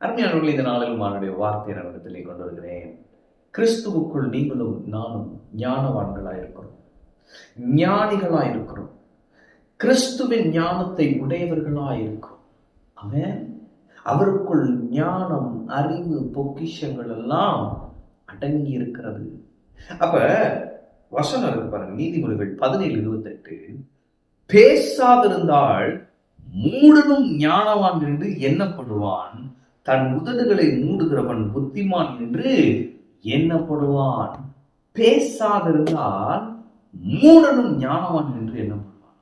அருமையானவர்கள் இந்த நாளில் மானுடைய வார்த்தை நடத்திலே கொண்டு வருகிறேன். கிறிஸ்துவுக்குள் நீங்களும் நானும் ஞானிகளாக இருக்கிறோம் கிறிஸ்துவின் ஞானத்தை உடையவர்களாக இருக்கும் அவன் அவருக்குள் ஞானம் அறிவு பொக்கிஷங்கள் எல்லாம் அடங்கி இருக்கிறது அப்ப வசனம் இருக்கு பாருங்க நீதிமொழிகள் பதினேழு இருபத்தெட்டு. பேசாதிருந்தால் மூடனும் ஞானவான் என்று எண்ணப்படுவான். தன் உதடுகளை மூடுகிறவன் புத்திமான் என்று எண்ணப்படுவான். பேசாதிருந்தால் மூடனும் ஞானவான் என்று எண்ணப்படுவான்.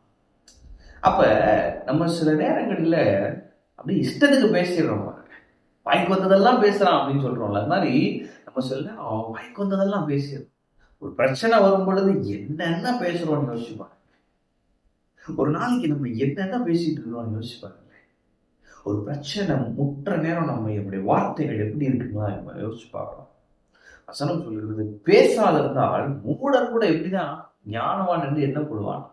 அப்ப நம்ம சில நேரங்களில் அப்படியே இஷ்டத்துக்கு பேசிடுறோம் வாய்க்கு வந்ததெல்லாம் பேசுறான் அப்படின்னு சொல்றோம்ல. அது மாதிரி நம்ம சொல்ல வாய்க்கு வந்ததெல்லாம் பேசிடுறோம். ஒரு பிரச்சனை வரும் பொழுது என்னென்ன பேசுறோம்னு யோசிப்பாங்க ஒரு நாளைக்கு நம்ம என்னென்ன பேசிட்டு இருக்கிறோம் யோசிச்சு ஒரு பிரச்சனை முற்ற நேரம் நம்ம நம்முடைய வார்த்தைகள் எப்படி இருக்குன்னா நம்ம யோசிச்சு பார்க்கலாம் வசனம் சொல்கிறது பேசாத இருந்தால் மூடர் கூட எப்படிதான் ஞானவான் என்று என்ன போடுவான்.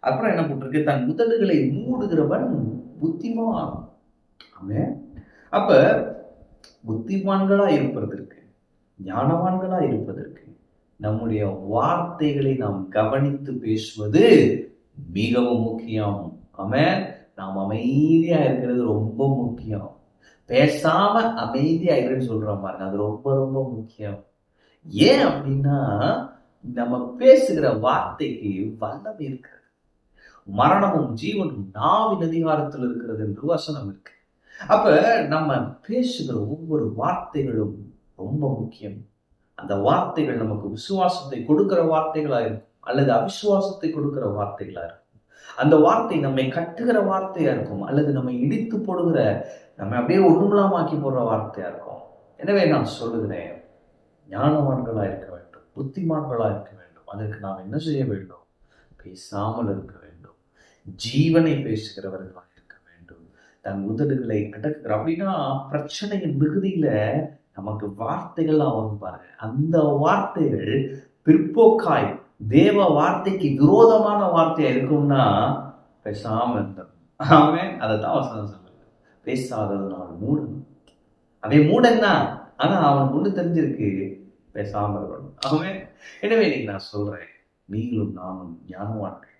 அப்புறம் என்ன போட்டிருக்கு? தன் முதடுகளை மூடுகிறவன் புத்திமான். அப்ப புத்திமான்களா இருப்பதற்கு ஞானவான்களா இருப்பதற்கு நம்முடைய வார்த்தைகளை நாம் கவனித்து பேசுவது மிகவும் முக்கியம். ஆமென். நாம் அமைதியாக இருக்கிறது ரொம்ப முக்கியம். பேசாமல் அமைதியாக இருக்கிறேன்னு சொல்கிற பாருங்க அது ரொம்ப ரொம்ப முக்கியம். ஏன் அப்படின்னா நம்ம பேசுகிற வார்த்தைக்கு வல்லமை இருக்கிறது. மரணமும் ஜீவனும் நாவின் அதிகாரத்தில் இருக்கிறது என்று வசனம் இருக்கு. அப்ப நம்ம பேசுகிற ஒவ்வொரு வார்த்தைகளும் ரொம்ப முக்கியம். அந்த வார்த்தைகள் நமக்கு விசுவாசத்தை கொடுக்கிற வார்த்தைகளா இருக்கும் அல்லது அவிசுவாசத்தை கொடுக்கிற வார்த்தைகளா இருக்கும். அந்த வார்த்தை நம்மை கட்டுகிற வார்த்தையா இருக்கும் அல்லது நம்மை இடித்து போடுகிற நம்ம அப்படியே ஒண்ணுமில்லாமாக்கி போடுற வார்த்தையா இருக்கும். எனவே நான் சொல்லுகிறேன் ஞானவான்களா இருக்க வேண்டும் புத்திமான்களா இருக்க வேண்டும். அதற்கு நாம் என்ன செய்ய வேண்டும்? பேசாமல் இருக்க வேண்டும். ஜீவனை பேசுகிறவர்களாக இருக்க வேண்டும். தன் உதடுகளை அடக்குகிற அப்படின்னா பிரச்சனையின் மிகுதியில நமக்கு வார்த்தைகள்லாம் வரும் பாருங்க. அந்த வார்த்தைகள் பிற்போக்காய் தேவ வார்த்தைக்கு விரோதமான வார்த்தையா இருக்கும்னா பேசாம இருந்தோம் ஆமே அதை தான் வசனம் பேசாதது அவன் மூடன் அதே மூடன் தான். ஆனா அவன் ஒண்ணு தெரிஞ்சிருக்கு. பேசாம இருக்கணும். அவன் எனவே இன்னைக்கு நான் சொல்றேன். நீங்களும் நானும் ஞானவான்கள்.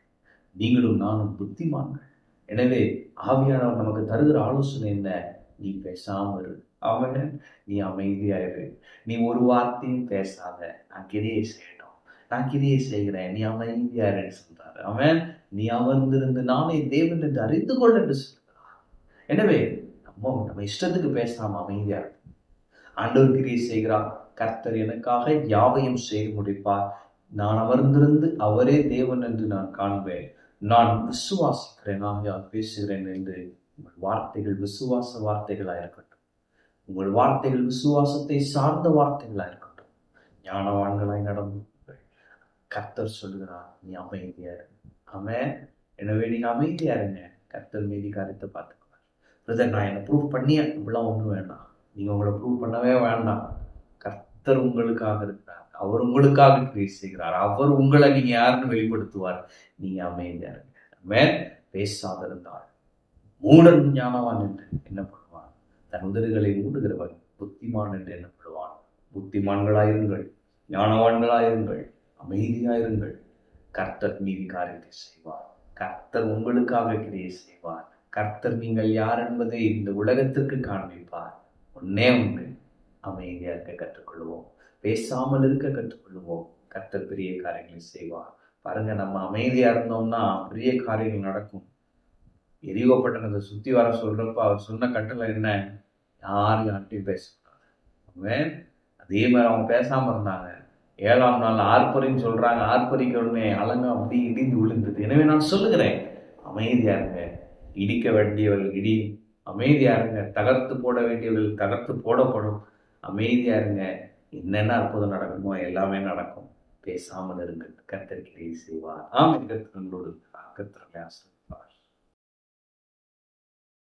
நீங்களும் நானும் புத்திமான்கள். எனவே ஆவியானவர் நமக்கு தருகிற ஆலோசனை என்ன? நீ பேசாம இரு. அவன் நீ அமைதியாயிரு நீ ஒரு வார்த்தையும் பேசாத. நான் கிரியை செய்யணும் நான் கிரியை செய்கிறேன். நீ அவன் இந்தியார் என்று சொல்றாரு அவன் நீ அமர்ந்திருந்து நானே தேவன் என்று அறிந்து கொள் என்று சொல்கிறான் எனவே நம்ம நம்ம இஷ்டத்துக்கு பேசாம அமைதியா ஆண்டவர் கிரியை செய்கிறார். கர்த்தர் எனக்காக யாவையும் செய்து முடிப்பார். நான் அமர்ந்திருந்து அவரே தேவன் என்று நான் காண்பேன். நான் விசுவாசிக்கிறேன். ஆகையால் பேசுகிறேன் என்று உங்கள் வார்த்தைகள் விசுவாச வார்த்தைகளாக இருக்கட்டும். உங்கள் வார்த்தைகள் விசுவாசத்தை சார்ந்த வார்த்தைகளாக இருக்கட்டும். ஞானவான்களாய் நடந்து கர்த்தர் சொல்லுகிறார் நீ அமைதியா இரு. அவன் எனவே நீங்க அமைதியா இருங்க. கர்த்தர் மீதி காரியத்தை பார்த்துக்குவார். பிரதர் நான் என்னை ப்ரூவ் பண்ணி இப்படிலாம் ஒன்றும் வேண்டாம். நீங்க உங்களை ப்ரூவ் பண்ணவே வேண்டாம். கர்த்தர் உங்களுக்காக இருக்கிறார். அவர் உங்களுக்காக கிரியேட் செய்கிறார். அவர் உங்களை நீங்க யாருன்னு வெளிப்படுத்துவார். நீங்க அமைதியா இருங்க. ஆமென். பேசாதிருந்தால் மூடன் ஞானவான் என்று எண்ணப்படுவான். தன் உதடுகளை மூடுகிறவன் புத்திமான் என்று எண்ணப்படுவான். புத்திமான்களாயிருங்கள் ஞானவான்களாயிருங்கள். அமைதியாயிருங்கள் கர்த்தர் மீதி காரியத்தை செய்வார். கர்த்தர் உங்களுக்காக கிரியை செய்வார். கர்த்தர் நீங்கள் யார் என்பதை இந்த உலகத்திற்கு காண்பிப்பார். ஒன்னே ஒன்று அமைதியாக இருக்க கற்றுக்கொள்வோம். பேசாமல் இருக்க கற்றுக்கொள்வோம். கர்த்தர் பெரிய காரியங்களை செய்வார். பாருங்க நம்ம அமைதியா இருந்தோம்னா பெரிய காரியங்கள் நடக்கும். எரிகோ பட்டணத்தை சுத்தி வர சொல்றப்ப அவர் சொன்ன கட்டளை என்ன? யாரும் யார்கிட்டையும் பேசக்கூடாது. அவன் அதே மாதிரி அவங்க பேசாம இருந்தாங்க. ஏழாம் நாள் ஆர்ப்பரின்னு சொல்கிறாங்க ஆர்ப்பரிக்க உடனே அலங்க அப்படி இடிந்து விழுந்தது. எனவே நான் சொல்லுகிறேன் அமைதியாக இருங்க. இடிக்க வேண்டியவர்கள் இடி அமைதியாக இருங்க. தகர்த்து போட வேண்டியவர்கள் தகர்த்து போடப்படும். அமைதியாக இருங்க. என்னென்ன அற்புதம் நடக்குமோ எல்லாமே நடக்கும். பேசாமல் இருங்கள். கத்தர் செய்வார். ஆம் கத்திரங்களோடு கத்திரங்களே ஆசிரியர்